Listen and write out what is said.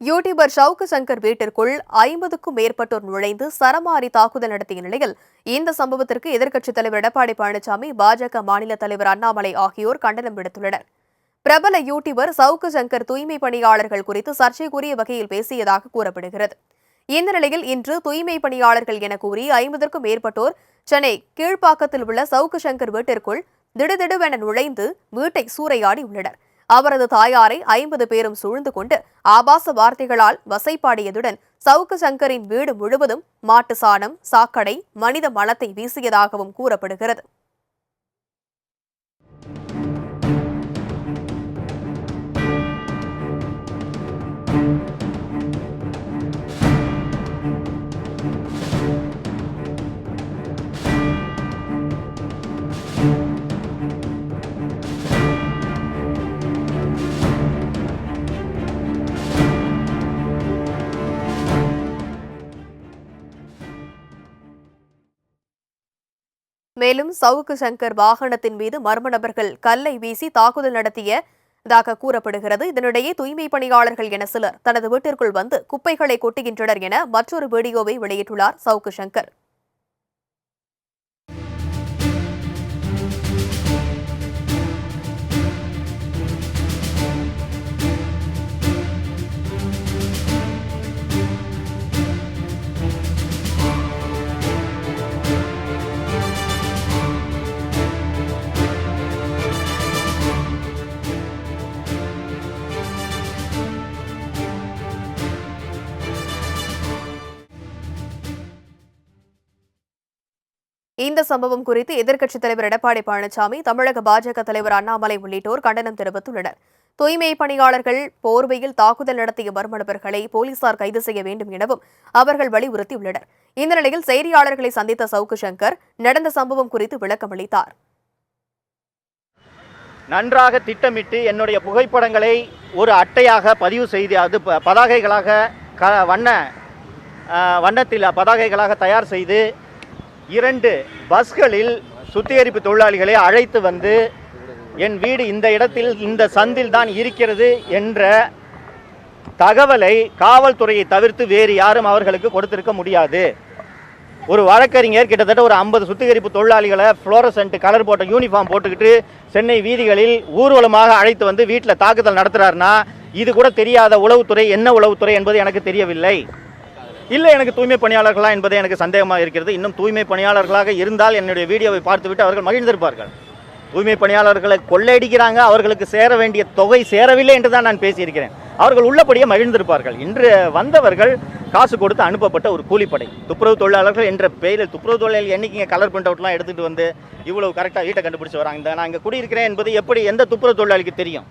YouTuber Savukku Shankar வீட்டிற்குள் ஐம்பதுக்கும் மேற்பட்டோர் நுழைந்து சரமாரி தாக்குதல் நடத்திய நிலையில் இந்த சம்பவத்திற்கு எதிர்க்கட்சித் தலைவர் எடப்பாடி பழனிசாமி பாஜக மாநில தலைவர் அண்ணாமலை ஆகியோர் கண்டனம் விடுத்துள்ளனர். பிரபல யூடியூபர் சவுக்கு சங்கர் தூய்மை பணியாளர்கள் குறித்து சர்ச்சைக்குரிய வகையில் பேசியதாக கூறப்படுகிறது. இந்த நிலையில் இன்று தூய்மை பணியாளர்கள் என கூறி ஐம்பதற்கும் மேற்பட்டோர் சென்னை கீழ்ப்பாக்கத்தில் உள்ள சவுக்கு சங்கர் வீட்டிற்குள் திடுதிடுவென நுழைந்து வீட்டை சூறையாடி உள்ளனர் அவரது தாயாரை ஐம்பது பேரும் சூழ்ந்து கொண்டு ஆபாச வார்த்தைகளால் வசைப்பாடியதுடன் சவுக்கு சங்கரின் வீடு முழுவதும் மாட்டு சாணம் சாக்கடை மனித மலத்தை வீசியதாகவும் கூறப்படுகிறது. மேலும் சவுக்கு சங்கர் வாகனத்தின் மீது மர்ம நபர்கள் கல்லை வீசி தாக்குதல் நடத்தியதாக கூறப்படுகிறது. இதனிடையே தூய்மை பணியாளர்கள் என சிலர் தனது வீட்டிற்குள் வந்து குப்பைகளை கொட்டுகின்றனர் என மற்றொரு வீடியோவை வெளியிட்டுள்ளார் சவுக்கு சங்கர். இந்த சம்பவம் குறித்து எதிர்க்கட்சித் தலைவர் எடப்பாடி பழனிசாமி தமிழக பாஜக தலைவர் அண்ணாமலை உள்ளிட்டோர் கண்டனம் தெரிவித்துள்ளனர். தூய்மை பணியாளர்கள் போர்வையில் தாக்குதல் நடத்திய மர்மநபர்களை போலீசார் கைது செய்ய வேண்டும் எனவும் அவர்கள் வலியுறுத்தியுள்ளனர். இந்த நிலையில் செய்தியாளர்களை சந்தித்த சவுக்கு சங்கர் நடந்த சம்பவம் குறித்து விளக்கமளித்தார் நன்றாக திட்டமிட்டு என்னுடைய புகைப்படங்களை ஒரு அட்டையாக பதிவு செய்து அது ப- பதாகைகளாக க வண்ண வண்ணத்தில் பதாகைகளாக தயார் செய்து இரண்டு பஸ்களில் சுத்திகரிப்பு தொழிலாளிகளை அழைத்து வந்து என் வீடு இந்த இடத்தில் இந்த சந்தில் தான் இருக்கிறது என்ற தகவலை காவல்துறையை தவிர்த்து வேறு யாரும் அவர்களுக்கு கொடுத்திருக்க முடியாது. ஒரு வழக்கறிஞர் கிட்டத்தட்ட ஒரு ஐம்பது சுத்திகரிப்பு தொழிலாளிகளை ஃப்ளோரசன்ட் கலர் போட்ட யூனிஃபார்ம் போட்டுக்கிட்டு சென்னை வீதிகளில் ஊர்வலமாக அழைத்து வந்து வீட்டில் தாக்குதல் நடத்துகிறாருன்னா இது கூட தெரியாத உளவுத்துறை என்ன உளவுத்துறை என்பது எனக்கு தெரியவில்லை. இல்லை எனக்கு தூய்மை பணியாளர்களா என்பது எனக்கு சந்தேகமாக இருக்கிறது. இன்னும் தூய்மை பணியாளர்களாக இருந்தால் என்னுடைய வீடியோவை பார்த்துவிட்டு அவர்கள் மகிழ்ந்திருப்பார்கள். தூய்மை பணியாளர்களை கொள்ளையடிக்கிறாங்க. அவர்களுக்கு சேர வேண்டிய தொகை சேரவில்லை என்று தான் நான் பேசியிருக்கிறேன். அவர்கள் உள்ளபடியே மகிழ்ந்திருப்பார்கள். இன்று வந்தவர்கள் காசு கொடுத்து அனுப்பப்பட்ட ஒரு கூலிப்படை. துப்புரவு தொழிலாளர்கள் என்ற பெயரில் துப்புரவு தொழிலாளர்கள் என்றைக்கு கலர் பிரிண்ட் அவுட்லாம் எடுத்துகிட்டு வந்து இவ்வளவு கரெக்டாக வீட்டை கண்டுபிடிச்சி வராங்க. நான் இங்கே குடியிருக்கிறேன் என்பது எப்படி எந்த துப்புரவு தொழிலாளிக்கு தெரியும்?